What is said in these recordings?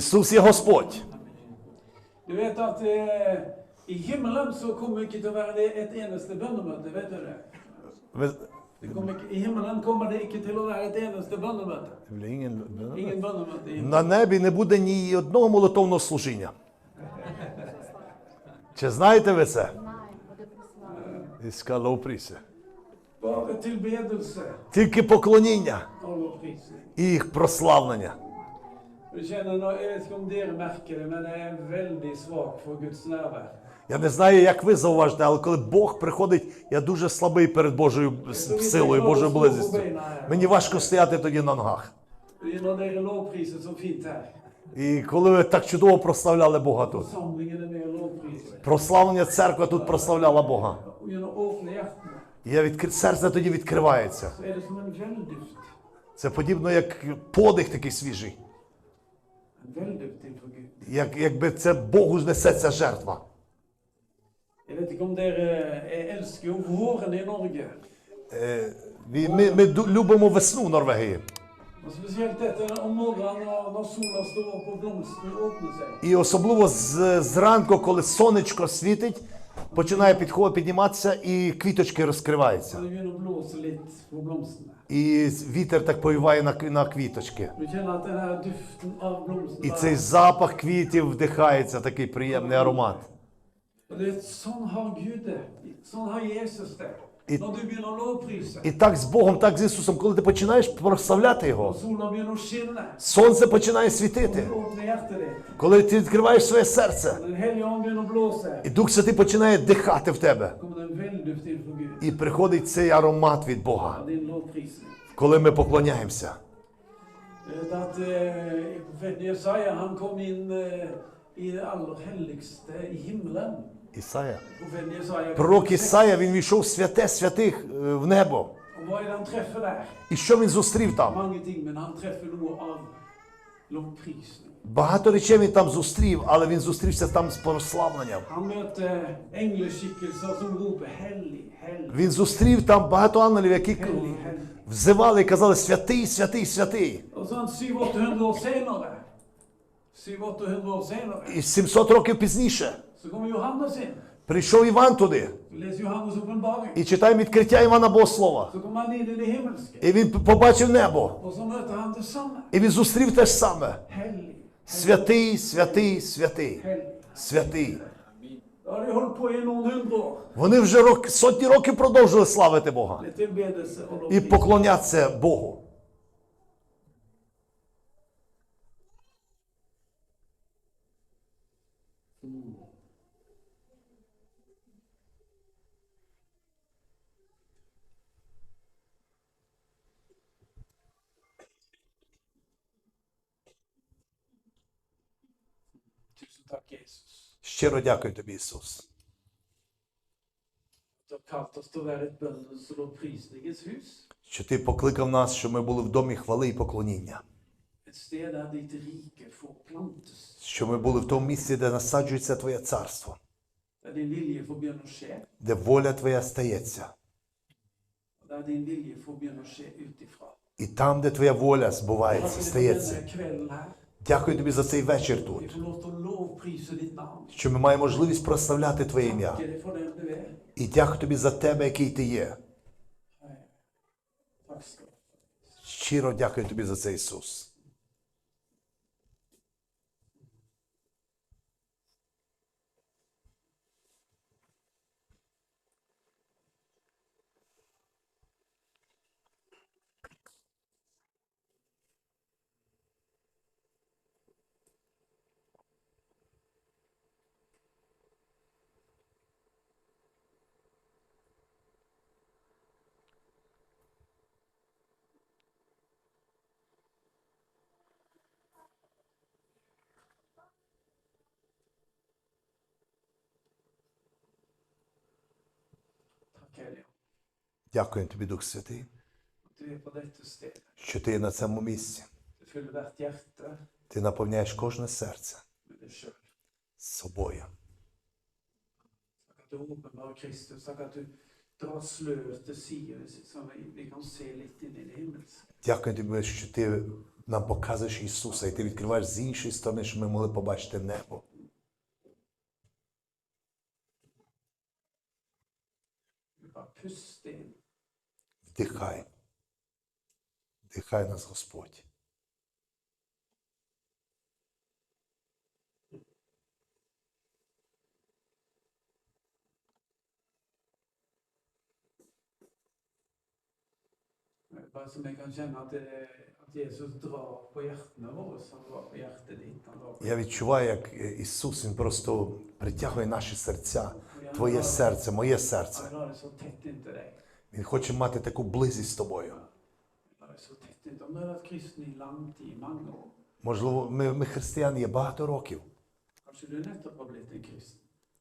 Ісус є Господь. Du vet at eh, i himmelen så kommer ikke til å være det et eneste bønnemøte, vet du det? Ви- det kommer ikke, I himmelen kommer det ikke til å være et eneste bønnemøte. Det blir ingen- Ingen bønnemøte i himmelen. На небі не буде ні одного молитовного служіння. Чи знаєте ви це? Тільки поклоніння і їх прославлення. Du kjenner, nå, Jeg vet ikke om dere merker det, men jeg er veldig svak for Guds nærvær. Я не знаю, як ви зауважите, але коли Бог приходить, я дуже слабий перед Божою силою, Божою близістю. Мені важко стояти тоді на ногах. І коли ви так чудово прославляли Бога тут. Прославлення церква тут прославляла Бога. І я відкр... серце тоді відкривається. Це подібно як подих такий свіжий. En velduft innenfor Gud. Як, якби це Богу несеться жертва. Е, Ми, ми любимо весну в Норвегії. І особливо зранку, коли сонечко світить, починає підходити, підніматися і квіточки розкриваються. І вітер так повіває на, на квіточки. Blomstene І цей запах квітів вдихається, такий приємний аромат. Sånn har Gud det. Sånn har Jesus det. Lovprise, І так з Богом, так з Ісусом, коли ти починаєш прославляти Його, сонце починає світити. Коли ти відкриваєш своє серце, і Дух Святий починає дихати в тебе. І приходить цей аромат від Бога, коли ми поклоняємося. Eh, Jesaja han kom eh, i aller helligste i. Ісая. Пророк Ісая, він війшов в святе святих е, в небо. І що він зустрів там? Багато речей він там зустрів, але він зустрівся там з прославленням. Він зустрів там багато ангелів, які взивали і казали святий, святий, святий. Og sånn 700-800 år senere 700-800 år senere І 700 років пізніше прийшов Іван туди. І читаємо відкриття Івана Богослова. І він побачив небо. І він зустрів те ж саме. Святий, святий, святий, святий. Вони вже рок, сотні років продовжили славити Бога і поклонятися Богу. Щиро дякую тобі, Ісус. Що ти покликав нас, щоб ми були в домі хвали і поклоніння. Що ми були в тому місці, де насаджується Твоє царство, де воля Твоя стається. І там, де Твоя воля збувається, стається. Дякую тобі за цей вечір тут, що ми маємо можливість прославляти Твоє ім'я. І дякую тобі за тебе, який ти є. Щиро дякую тобі за це, Ісус. Дякую тобі, Дух Святий, що ти є на цьому місці. Ти наповняєш кожне серце собою. Дякую тобі, що ти нам показуєш Ісуса, і ти відкриваєш з іншої сторони, щоб ми могли побачити небо. Vi Вдихай. Вдихай нас, Господь. Bare så vi kan kjenne at, det, at Jesus drar på hjertene våre, som drar på hjertet ditt. Drar Я відчуваю, як е, Ісус Він просто притягує наші серця, Твоє серце, моє серце. Han lar det så tett inntil deg. Він хоче мати таку близість з тобою. Можливо, ми, ми християни є багато років.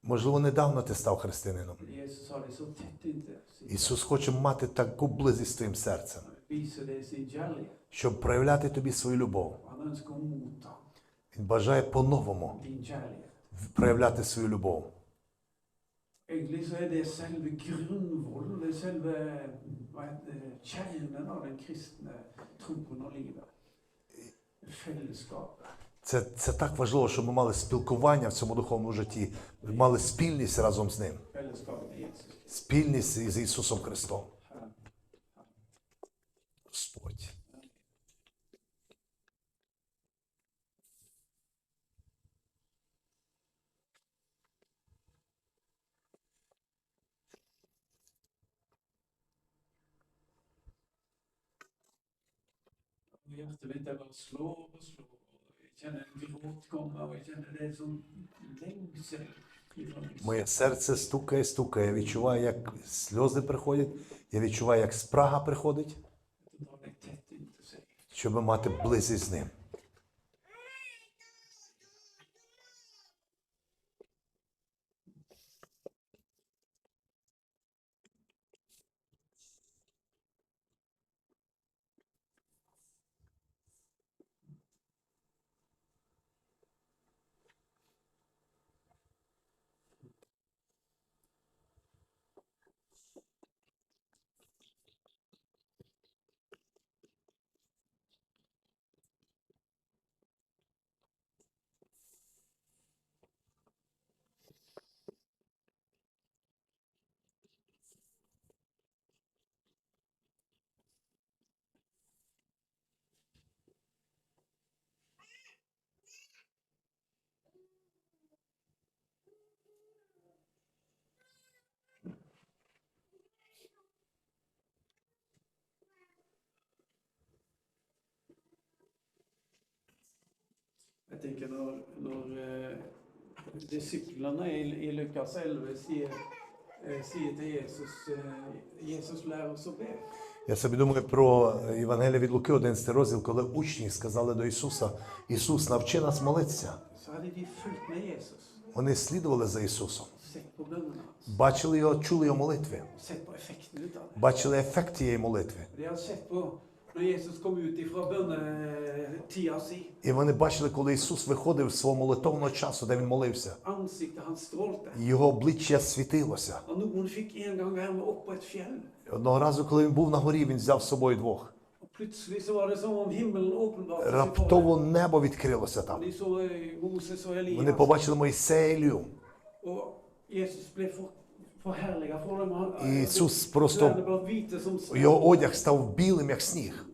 Можливо, недавно ти став християнином. Ісус хоче мати таку близість з твоїм серцем, щоб проявляти тобі свою любов. Він бажає по-новому проявляти свою любов. Egentlig så er det selve grunnvollen, det er selve heter det, kjernen av den kristne troen og livet. Fellesskapet. Це, це так важливо, щоб ми мали спілкування в цьому духовному житті, мали спільність разом з ним, спільність із Ісусом Христом. Herren. Господь. Mitt det bare slår og slår. og Jeg kjenner en gråt komme, og jeg kjenner det er ifra meg. Моє серце стукає, стукає. Я відчуваю, як сльози приходять. Я відчуваю, як спрага приходить, щоб мати близість з ним. Jeg tenker når, når eh, disiplene i, i Lukas 11 sier, eh, sier til Jesus eh, Jesus lærer oss å be. Я собі думаю про Євангелія від Луки, 11 розділ, коли учні сказали до Ісуса: Ісус, навчи нас молитися. Вони слідували за Ісусом, бачили його, чули його молитви, бачили ефект тієї молитви. Når Jesus kom ut ifra bønnetida si. І вони бачили, коли Ісус виходив з свого молитовного часу, де він молився. Його обличчя світилося. Одного разу, коли він був на горі, він взяв з собою двох. Раптово небо відкрилося там. Вони побачили Мойсея і Ісус просто-. Його одяг став білим, як сніг.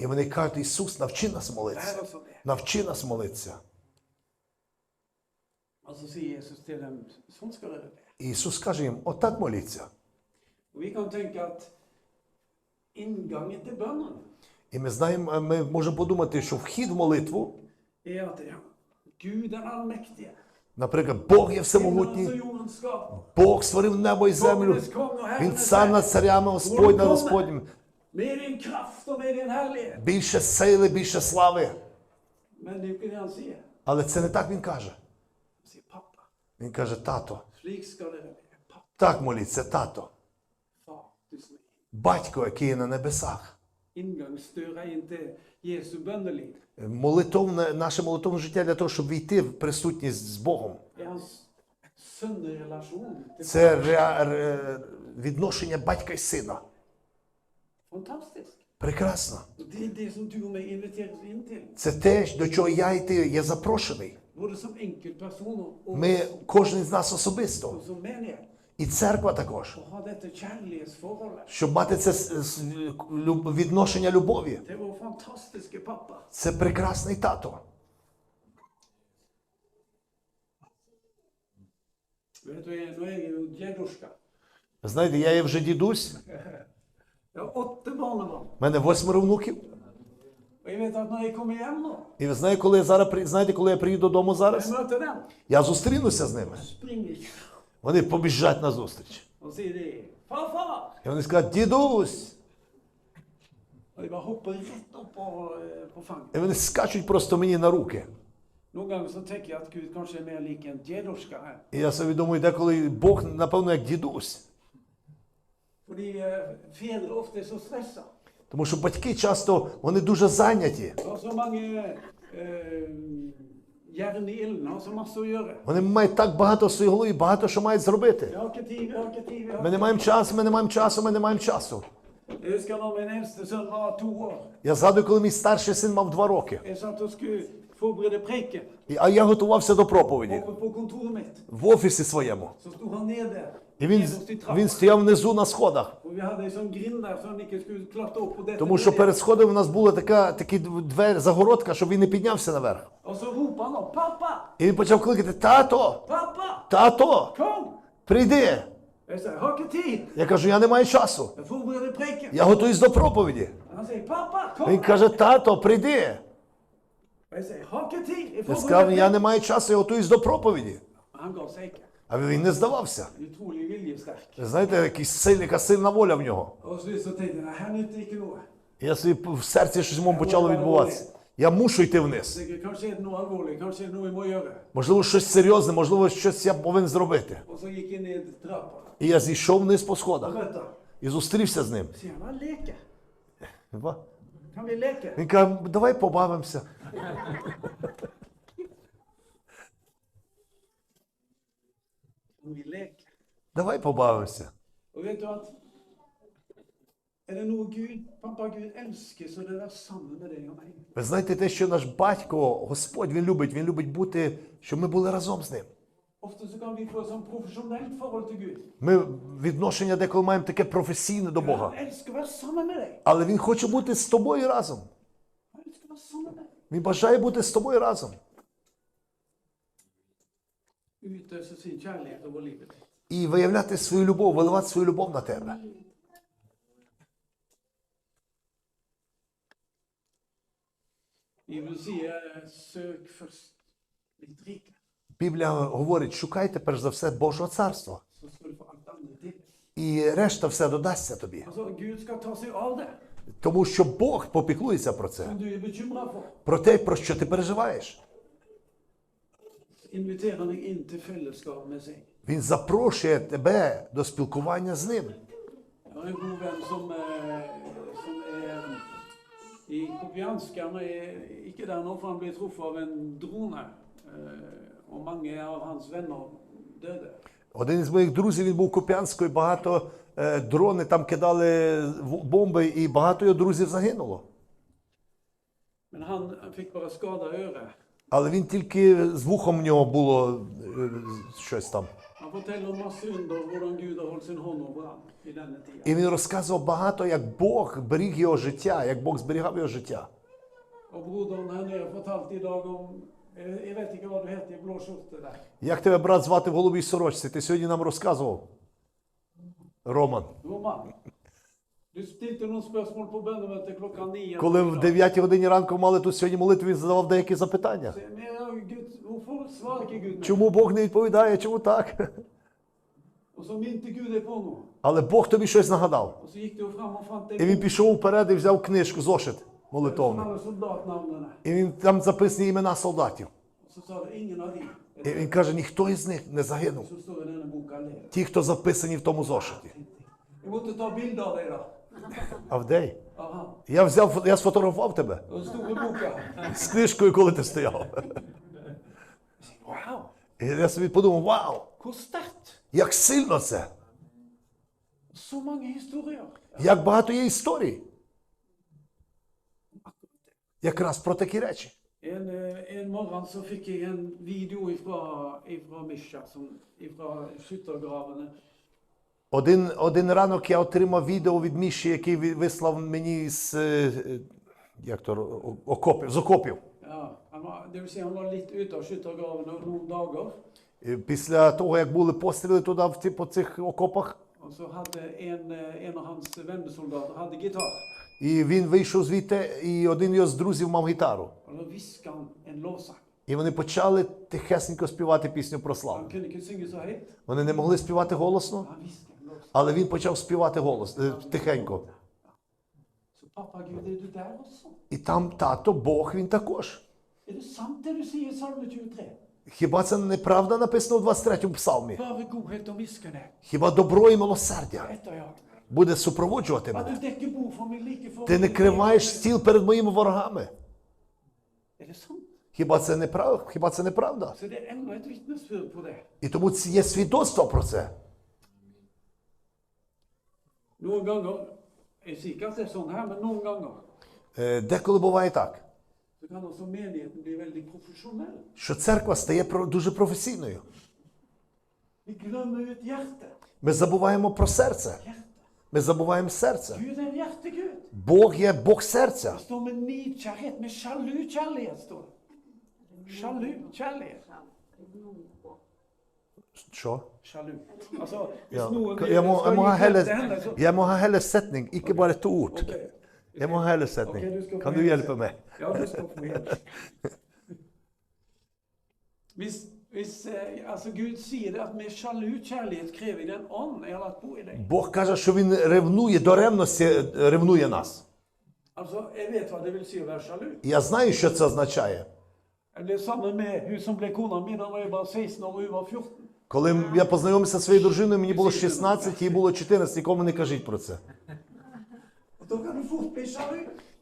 І вони кажуть, Ісус, навчи нас молитися. Навчи нас молитися. Ісус каже їм, отак моліться. І ми знаємо, ми можемо подумати, що вхід в молитву, er Gud den allmektige, наприклад, Бог є всемогутній, Бог створив небо і землю. Він цар над царями, Господь над Господнім. Більше сили, більше слави. Er. Але це не так він каже. Він каже, тато, так моліться, тато. er Батько, який є на небесах. Молитовне, наше молитовне життя для того, щоб війти в присутність з Богом. Це ре- ре- відношення батька і сина. Прекрасно. Це те, до чого я і ти є запрошений. Ми, кожен з нас особисто, і церква також, щоб мати це відношення любові. Fantastiske pappa. Це прекрасний тато. Er Знаєте, я є вже дідусь, в мене восьмеро внуків. І ви знаєте, коли я зараз знаєте, коли я приїду додому зараз, я зустрінуся з ними. Вони побіжать на зустріч. І вони скажуть, дідусь! De bare hopper rett opp på, på fanget. І вони скачуть просто мені на руки. Noen ganger så tenker jeg at Gud kanskje er mer lik en djeduska her. Я собі думаю, деколи Бог, напевно, як дідусь. Fordi eh, fedre ofte er så stressa. Тому що батьки часто вони дуже зайняті. Det så mange eh, jern i ilden, har så masse å gjøre. Вони мають так багато в своїй голові, багато що мають зробити. Vi har ikke tid, vi har ikke tid. vi har Ми не маємо часу, ми не маємо часу, ми не маємо часу. Jeg husker når min eldste sønn var to år. Я згадую, коли мій старший син мав два роки. Jeg satt og skulle forberede preken І- А я готувався до проповіді oppe på kontoret mitt. в офісі своєму. Så sto han nede. І він, nederst i trappa. він стояв внизу на сходах. Og vi hadde ei sånn grind der, så han ikke skulle klatre opp på dette. Тому що перед сходом у нас була така такі двері, загородка, щоб він не піднявся наверх. Og så roper han opp 'Pappa! І він почав кликати: Тато! Pappa! Тато! Kom!' Прийди! Я кажу, я не маю часу. Я готуюсь до проповіді. Він каже: Тато, прийди! Jeg Я сказав, я не маю часу, я готуюсь до проповіді. А він не здавався. Viljesterk. Знаєте, якийсь сильний, яка сильна воля в нього. І Я собі в серці щось йому почало відбуватися. Я мушу йти вниз. Можливо, щось серйозне, можливо, щось я повинен зробити. І я зійшов вниз по сходах і зустрівся з ним. Він каже, давай побавимося. Давай побавимося. Er det Gud, pappa Gud elsker, så det med meg. Ви знаєте, те, що наш батько, Господь, він любить, він любить бути, щоб ми були разом з ним. Ofte så kan vi få sånn profesjonelt forhold til Gud. Ми відношення деколи маємо таке професійне до Бога. Han elsker å være sammen med deg. Але він хоче бути з тобою разом. Han elsker å være sammen med deg. Він bажає бути з тобою разом. Utøse sin kjærlighet over livet ditt. І виявляти свою любов, виливати свою любов на тебе. Bibelen sier 'søk først ditt rike', Біблія говорить, шукайте перш за все Божого царства. І решта все додасться тобі. Тому що Бог попіклується про це, про те, про що ти переживаєш. Він запрошує тебе до спілкування з ним. I Kopiansk. Han er ikke der nå, for han ble truffet av en drone. eh, Og mange av hans venner døde. Один із моїх друзів він був і багато е, дрони там кидали бомби, і багато його друзів загинуло. Men han fikk bare skada øret. Але він тільки з вухом в нього було е, щось там. Han Gud har sin i. І він розказував багато, як Бог беріг його життя, як Бог зберігав його життя. Om eh, vet du heter i blå. Як тебе брат звати в голубій сорочці? Ти сьогодні нам розказував. Роман. Roman. Коли в 9 годині ранку мали тут сьогодні молитву, він задавав деякі запитання. Meg? Чому Бог не відповідає, чому так? Але Бог тобі щось нагадав. І він пішов вперед і взяв книжку, зошит молитовний. І він там записані імена солдатів. І він каже, ніхто із них не загинув. Ті, хто записані в тому зошиті. Авдей, han. я взяв, я сфотографував тебе boka. з книжкою, коли ти стояв. Wow! І я собі подумав, вау! Sterkt! Як сильно це? Як багато є історій. Якраз про такі речі. En, eh, en morgen så fikk jeg en video ifra, ifra Misha, som, ifra skyttergravene. Один, один ранок я отримав відео від Міші, який вислав мені з, е, як то, окопів, з окопів. Е, Після того, як були постріли туди в ці, по цих окопах, eh, і він вийшов звідти, і один його з друзів мав гітару. І вони почали тихесенько співати пісню про славу. Вони не могли співати голосно, Але він почав співати голос е, тихенько. І там тато, Бог, він також. Det sant det du sier i Salme 23? Хіба це неправда написано в 23-му псалмі? Хіба добро і милосердя буде супроводжувати мене? Ти не криваєш стіл перед моїми ворогами. Hіба це не прав... Хіба це på det. І тому є свідоцтво про це. Noen ganger Jeg sier ikke at det er sånn her, men noen ganger Е, Деколи буває так, så kan også menigheten bli veldig profesjonell. що церква стає про- дуже професійною. Vi glemmer ut hjertet. Ми забуваємо про серце. Hjertet. Ми забуваємо серце. Gud er en hjertegud. Бог є Бог серця. Det står med nidkjærlighet, med sjalu kjærlighet, står det. Sjalu kjærlighet. Що? Sjalu. Altså, hvis Ja. noen Jeg må, jeg må ha gi hele, til henne, så jeg må ha hele setning, ikke bare to ord. Ok. Jeg må ha hele setning. Ok, du skal få Kan du hele hjelpe meg? Ja, du skal få hjelp. Hvis, hvis eh, altså Gud sier det at med sjalu kjærlighet krever den ånd jeg har latt bo i deg. Бог каже, що Він ревнує до ревності, е, ревнує нас. Altså, Jeg vet hva det vil si å være sjalu. Я знаю, що це означає. Jeg ble sammen med hun som ble kona mi da jeg var 16 år og hun var 14. Коли я познайомився зі своєю дружиною, мені було 16, їй було 14, нікому не кажіть про це.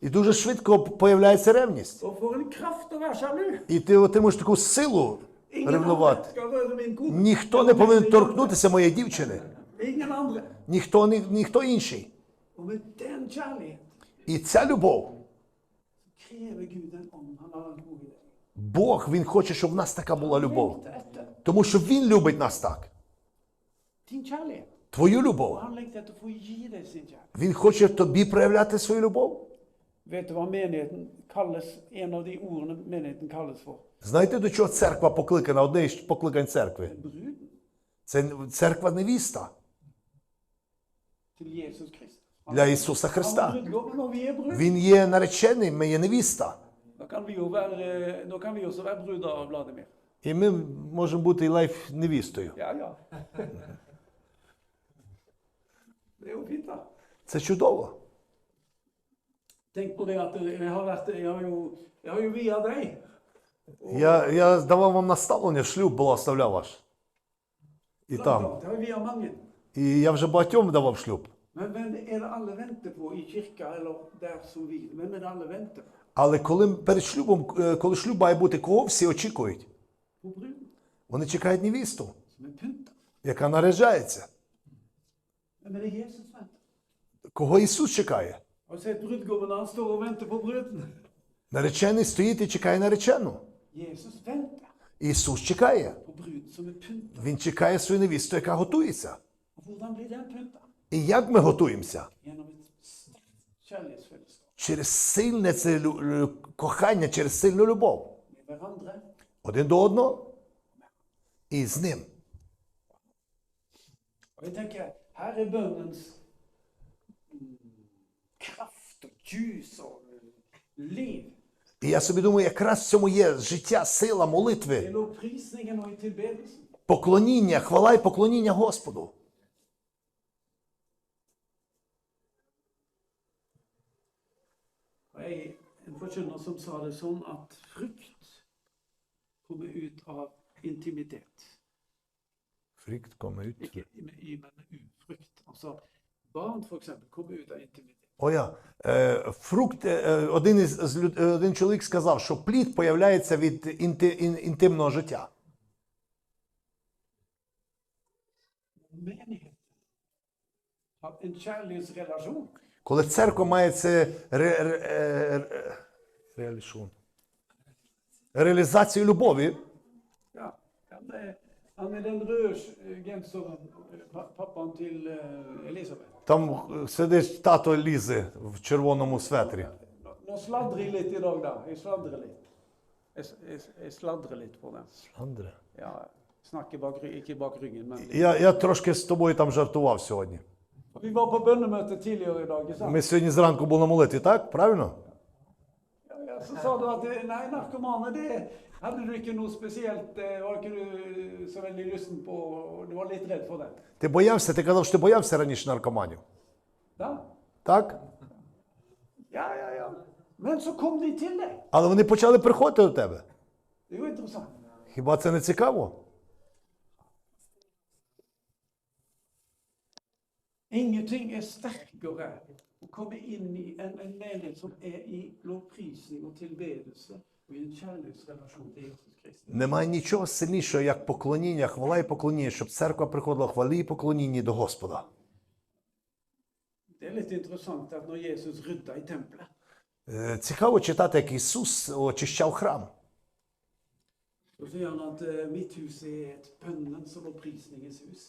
І дуже швидко появляється ревність. І ти отримуєш таку силу ревнувати. Ніхто не повинен торкнутися моєї дівчини. Ніхто, ні, ніхто інший. І ця любов. Бог, Він хоче, щоб в нас така була любов. Тому що Він любить нас так. Твою любов. Він хоче тобі проявляти свою любов. Знаєте, до чого церква покликана? Одне із покликань церкви. Це церква невіста для Ісуса er Христа. er. Він є наречений, ми є невіста. І ми можемо бути і лайф невістою. Ja, ja. Det er jo fint, da. Це чудово. Tenk på det at jeg har vært Jeg har jo, jeg har jo via deg. Я, я давав вам наставлення, шлюб благословляв ваш. І там. Det har jo via mange. І я вже багатьом давав шлюб. Men hvem er det alle venter på i kirka eller der som vi? Hvem er det alle venter på? Але коли перед шлюбом, е, коли шлюб має бути, кого всі очікують? Вони чекають невісту, er яка наряджається. Er? Кого Ісус чекає? Bruden? Наречений стоїть і чекає наречену. Ісус чекає. er. Він чекає свою невісту, яка готується. І як ми готуємося? Через сильне це кохання, через сильну любов. Один до одного і з ним. Og jeg tenker, her er bønnens mm, kraft og juice og mm, liv. І я собі думаю, якраз в цьому є життя, сила молитви, поклоніння, хвала і поклоніння Господу. Jeg, en forkynner som sa det sånn at frukt kommer ut av intimitet. Frykt kommer ut? Ikke i, men ufrykt. Altså, barn f.eks. kommer ut av intimitet. О, я. Е, фрукт, е, один, із, один чоловік сказав, що плід появляється від інти, ін, інтимного життя. Коли церква має це ре, ре, ре, ре, реалізацію любові, eh, там е, сидить тато Лізи в червоному светрі. Я, я трошки з тобою там жартував сьогодні. Ми сьогодні зранку були на молитві, так? Правильно? Så sa du at nei, narkomane, det hadde du ikke noe spesielt eh, Var ikke du så veldig lysten på Du var litt redd for det? Ти боявся, ти казав, що ти боявся раніше наркоманів. Ja, Так? ja, ja. ja. Men så kom de til deg. Але вони почали приходити до тебе. Det er jo interessant. Хіба це не цікаво? Ingenting er sterkere komme inn i en, en menighet som er i lovprisning og tilbedelse. Немає нічого сильнішого, як поклоніння, хвала і поклоніння, щоб церква приходила хвалі і поклонінні до Господа. Er Е, Цікаво читати, як Ісус очищав храм. eh, er.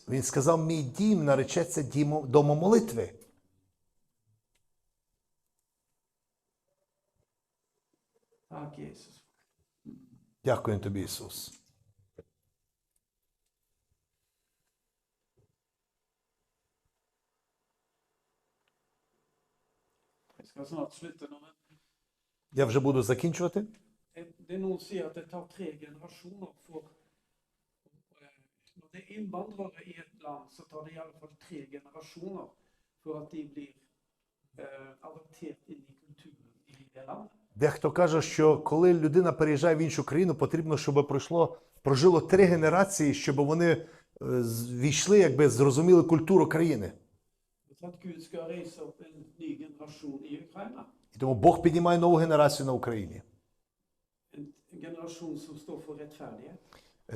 Він сказав: мій дім наречеться домом молитви. Takk, Jesus. Дякую тобі, Ісус. Я вже буду закінчувати. det, det er noen sier at det tar tre generasjoner for eh, Når det er innvandrere i et land, så tar det i alle fall tre generasjoner for at de blir eh, adoptert inn i kulturen i det landet. Дехто каже, що коли людина переїжджає в іншу країну, потрібно, щоб пройшло, прожило три генерації, щоб вони е, війшли, якби зрозуміли культуру країни. І тому Бог піднімає нову генерацію на Україні.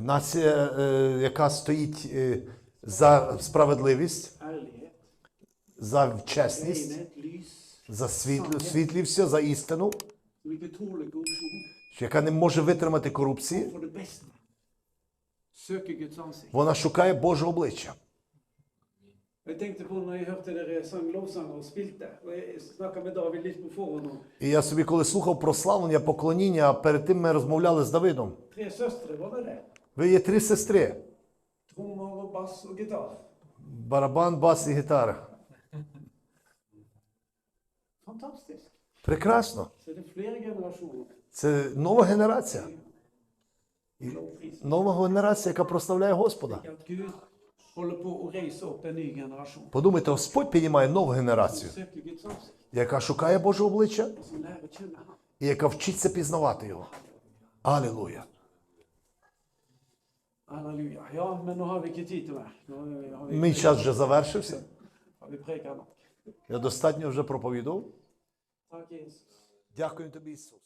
Нація, е, яка стоїть е, за справедливість, за чесність, за світло, світлівся, за істину, яка не може витримати корупції. Вона шукає Божого обличчя. І я собі, коли слухав прославлення, поклоніння, а перед тим ми розмовляли з Давидом. Ви є три сестри: барабан, бас і гітара. Fantastisk. Прекрасно. Це нова генерація. Нова генерація, яка прославляє Господа. Подумайте, Господь піднімає нову генерацію, яка шукає Божого обличчя і яка вчиться пізнавати його. Алілуя. Мій час вже завершився. Я достатньо вже проповідав. Дякую тобі, Ісус.